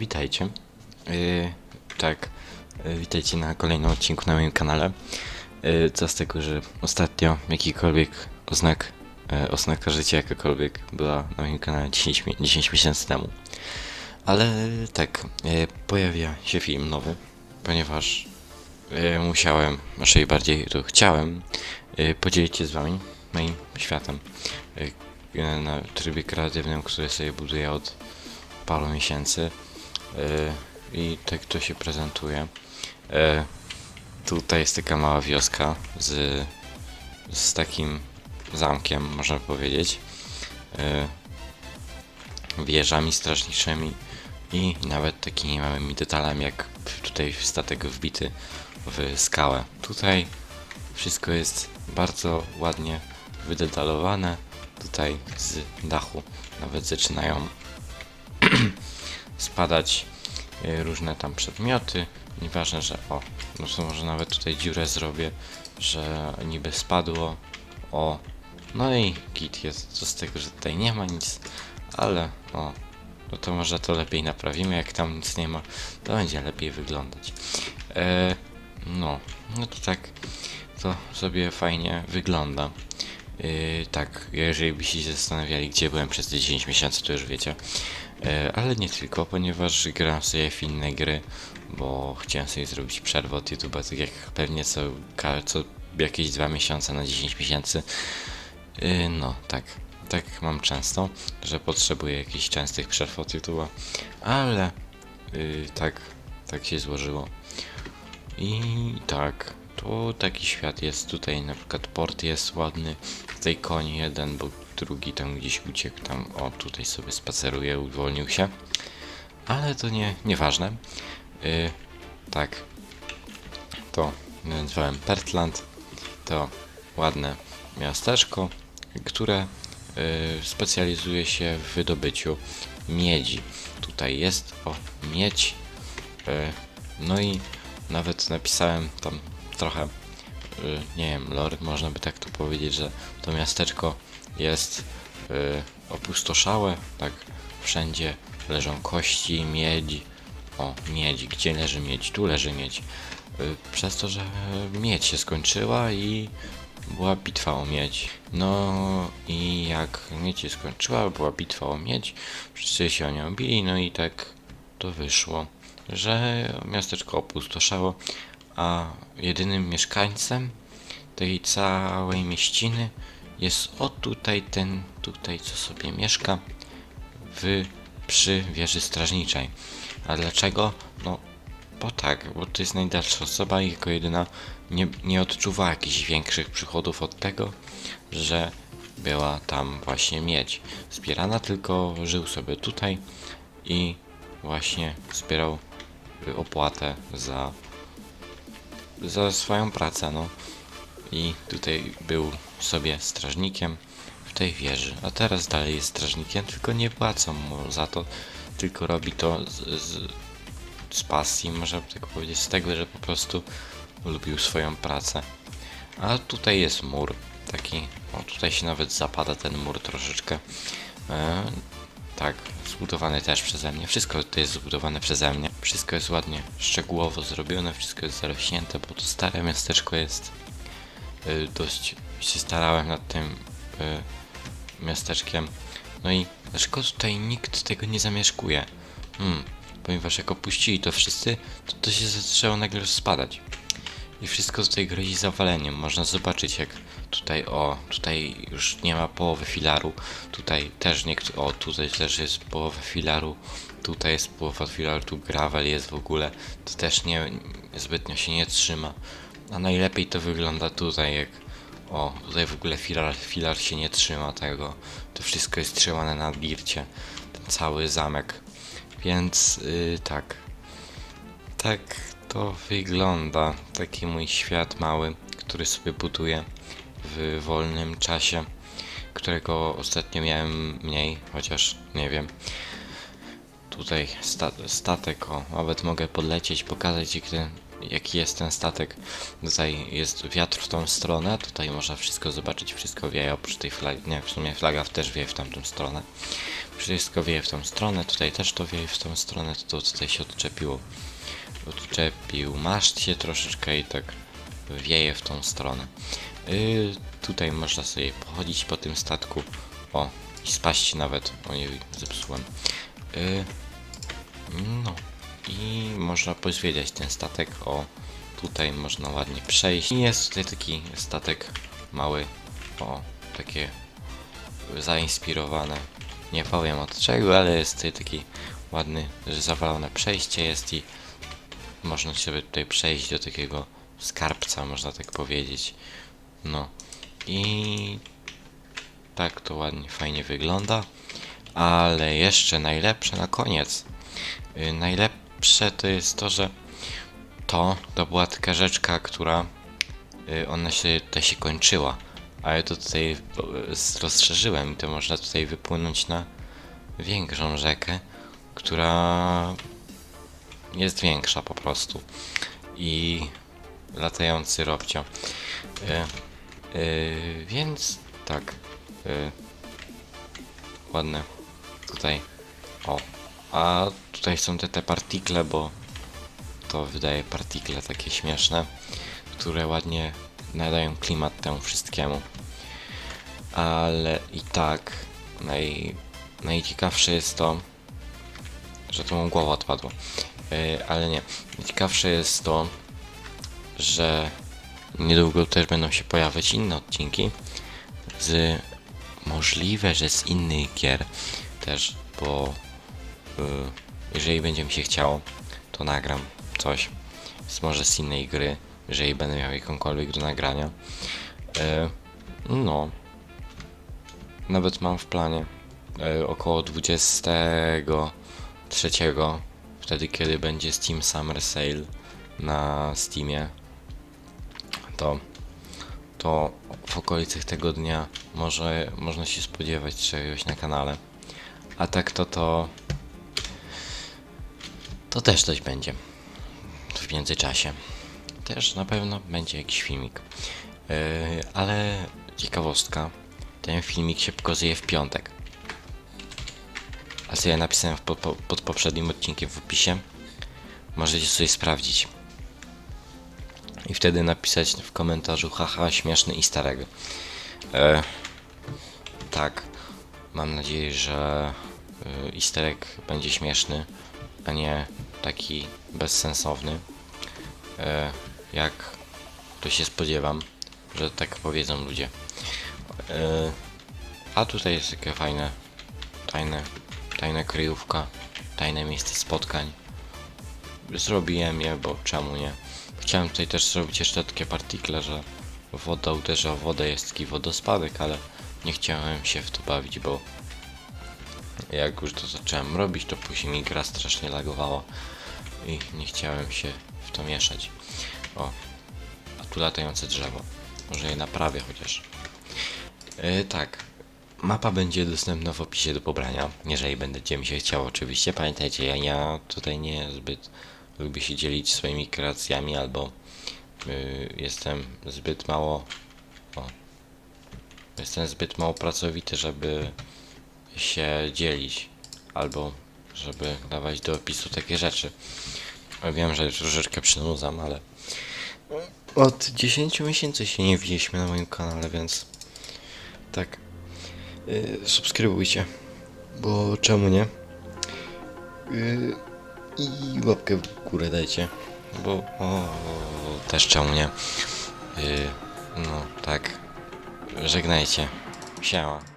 witajcie. Yy, tak, yy, witajcie na kolejnym odcinku na moim kanale. Yy, co z tego, że ostatnio jakikolwiek oznak, yy, oznaka życia jakakolwiek była na moim kanale 10, mi- 10 miesięcy temu. Ale yy, tak, yy, pojawia się film nowy, ponieważ yy, musiałem, raczej bardziej to chciałem, yy, podzielić się z wami moim światem. Yy, na trybie kreatywnym, który sobie buduję od paru miesięcy i tak to się prezentuje. Yy, tutaj jest taka mała wioska z, z takim zamkiem, można powiedzieć. Yy, wieżami strażniczymi i nawet takimi małymi detalami, jak tutaj statek wbity w skałę. Tutaj wszystko jest bardzo ładnie wydetalowane. Tutaj z dachu nawet zaczynają spadać y, różne tam przedmioty. Nieważne, że o, no to może nawet tutaj dziurę zrobię, że niby spadło. O, no i git jest co z tego, że tutaj nie ma nic, ale o, no to może to lepiej naprawimy, jak tam nic nie ma, to będzie lepiej wyglądać. E, no, no to tak, to sobie fajnie wygląda. Yy, tak, jeżeli byście się zastanawiali, gdzie byłem przez te 10 miesięcy, to już wiecie. Yy, ale nie tylko, ponieważ gram sobie w inne gry, bo chciałem sobie zrobić przerwę od YouTube'a, tak jak pewnie co, co jakieś 2 miesiące na 10 miesięcy. Yy, no, tak. Tak mam często, że potrzebuję jakichś częstych przerw od YouTube'a, ale yy, tak, tak się złożyło. I tak, to taki świat jest. Tutaj na przykład port jest ładny. Tutaj koń jeden, bo drugi tam gdzieś uciekł. Tam, o, tutaj sobie spaceruje, uwolnił się. Ale to nie, nieważne. Yy, tak, to nazwałem Pertland. To ładne miasteczko, które yy, specjalizuje się w wydobyciu miedzi. Tutaj jest, o, miedź. Yy, no i nawet napisałem tam trochę, y, nie wiem, lore, można by tak to powiedzieć, że to miasteczko jest y, opustoszałe, tak, wszędzie leżą kości, miedź, o, miedź, gdzie leży miedź, tu leży miedź, y, przez to, że miedź się skończyła i była bitwa o miedź. No i jak miedź się skończyła, była bitwa o miedź, wszyscy się o nią bili, no i tak to wyszło, że miasteczko opustoszało, a jedynym mieszkańcem tej całej mieściny jest o tutaj ten, tutaj co sobie mieszka w, przy wieży strażniczej. A dlaczego? No, bo tak, bo to jest najdalsza osoba i jako jedyna nie, nie odczuwa jakichś większych przychodów od tego, że była tam właśnie miedź zbierana, tylko żył sobie tutaj i właśnie zbierał y, opłatę za za swoją pracę, no. I tutaj był sobie strażnikiem w tej wieży, a teraz dalej jest strażnikiem, tylko nie płacą mu za to, tylko robi to z, z, z pasji, można tak powiedzieć, z tego, że po prostu lubił swoją pracę. A tutaj jest mur, taki, o tutaj się nawet zapada ten mur troszeczkę. E, tak, zbudowany też przeze mnie. Wszystko to jest zbudowane przeze mnie. Wszystko jest ładnie szczegółowo zrobione, wszystko jest zarośnięte, bo to stare miasteczko jest. Y, dość się starałem nad tym y, miasteczkiem. No i dlaczego tutaj nikt tego nie zamieszkuje? Hmm, ponieważ jak opuścili to wszyscy, to to się zaczęło nagle spadać. I wszystko tutaj grozi zawaleniem. Można zobaczyć jak tutaj, o, tutaj już nie ma połowy filaru. Tutaj też niektórzy, o, tutaj też jest połowa filaru. Tutaj jest połowa filaru, tu gravel jest w ogóle. To też nie, zbytnio się nie trzyma. A najlepiej to wygląda tutaj, jak, o, tutaj w ogóle filar, filar się nie trzyma tego. To wszystko jest trzymane na dircie. Ten cały zamek. Więc, yy, tak. Tak to wygląda. Taki mój świat mały, który sobie buduję w wolnym czasie, którego ostatnio miałem mniej, chociaż nie wiem. Tutaj sta statek, o, nawet mogę podlecieć, pokazać Ci jaki jest ten statek. Tutaj jest wiatr w tą stronę, tutaj można wszystko zobaczyć, wszystko wieje oprócz tej flagi. Nie, w sumie flaga też wieje w tamtą stronę. Wszystko wieje w tą stronę, tutaj też to wieje w tą stronę, to, to tutaj się odczepiło. Odczepił maszt się troszeczkę i tak wieje w tą stronę. Yy, tutaj można sobie pochodzić po tym statku. O, i spaść nawet. Ojej, zepsułem. Yy, no. I można pozwiedzać ten statek. O, tutaj można ładnie przejść. I jest tutaj taki statek mały. O, takie zainspirowane. Nie powiem od czego, ale jest tutaj taki ładny, że zawalone przejście jest i można sobie tutaj przejść do takiego skarbca, można tak powiedzieć. No. I tak to ładnie, fajnie wygląda. Ale jeszcze najlepsze na koniec. Yy, najlepsze to jest to, że to, to była taka rzeczka, która yy, ona się tutaj się kończyła. Ale to tutaj yy, rozszerzyłem i to można tutaj wypłynąć na większą rzekę, która jest większa po prostu. I latający robcio. E, e, więc tak. E, ładne. Tutaj. O. A tutaj są te, te partikle, bo to wydaje partikle takie śmieszne, które ładnie nadają klimat temu wszystkiemu. Ale i tak naj, najciekawsze jest to, że to mu głowa odpadła. Yy, ale nie. Ciekawsze jest to, że niedługo też będą się pojawiać inne odcinki z możliwe, że z innych gier też, bo yy, jeżeli będzie mi się chciało, to nagram coś z może z innej gry, jeżeli będę miał jakąkolwiek do nagrania. Yy, no. Nawet mam w planie około 23 wtedy kiedy będzie Steam Summer Sale na Steamie, to, to w okolicach tego dnia może można się spodziewać czegoś na kanale. A tak to to to też coś będzie w międzyczasie. Też na pewno będzie jakiś filmik. Yy, ale ciekawostka, ten filmik się pokazuje w piątek. A co ja napisałem w po, po, pod poprzednim odcinkiem w opisie. Możecie sobie sprawdzić. I wtedy napisać w komentarzu haha śmieszny i starego. E, tak. Mam nadzieję, że easter egg będzie śmieszny, a nie taki bezsensowny. E, jak to się spodziewam, że tak powiedzą ludzie. E, a tutaj jest takie fajne, tajne tajna kryjówka, tajne miejsce spotkań. Zrobiłem je, bo czemu nie? Chciałem tutaj też zrobić jeszcze takie partikle, że woda uderza o wodę, jest taki wodospadek, ale nie chciałem się w to bawić, bo jak już to zacząłem robić, to później mi gra strasznie lagowała i nie chciałem się w to mieszać. O, a tu latające drzewo. Może je naprawię chociaż. Yy, tak, Mapa będzie dostępna w opisie do pobrania, jeżeli będzie mi się chciało oczywiście. Pamiętajcie, ja, ja tutaj nie zbyt lubię się dzielić swoimi kreacjami, albo yy, jestem zbyt mało... O, jestem zbyt mało pracowity, żeby się dzielić, albo żeby dawać do opisu takie rzeczy. Wiem, że troszeczkę przynudzam, ale od 10 miesięcy się nie widzieliśmy na moim kanale, więc tak y, subskrybujcie, bo czemu nie? Y, I łapkę w górę dajcie, bo o, też czemu nie? Y, no tak, żegnajcie, siema.